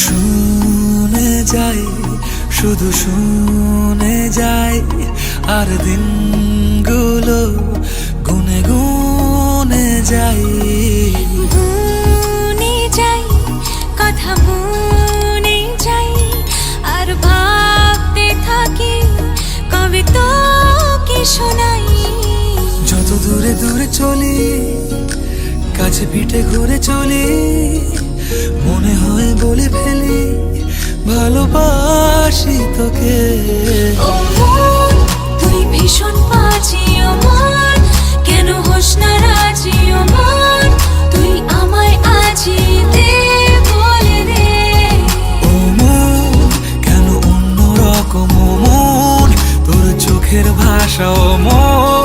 শুনে যাই শুধু শুনে যাই আর দিন দূরে দূরে চলি কাছে পিঠে ঘুরে চলি মনে হয় বলে ফেলি ভালোবাসি তোকে। তুই ভীষণ ও মন কেন হোস না রাজি মন তুই আমায় আজি দে বলে দে। ও মন কেন অন্য রকম ও মন তোর চোখের ভাষা ও মন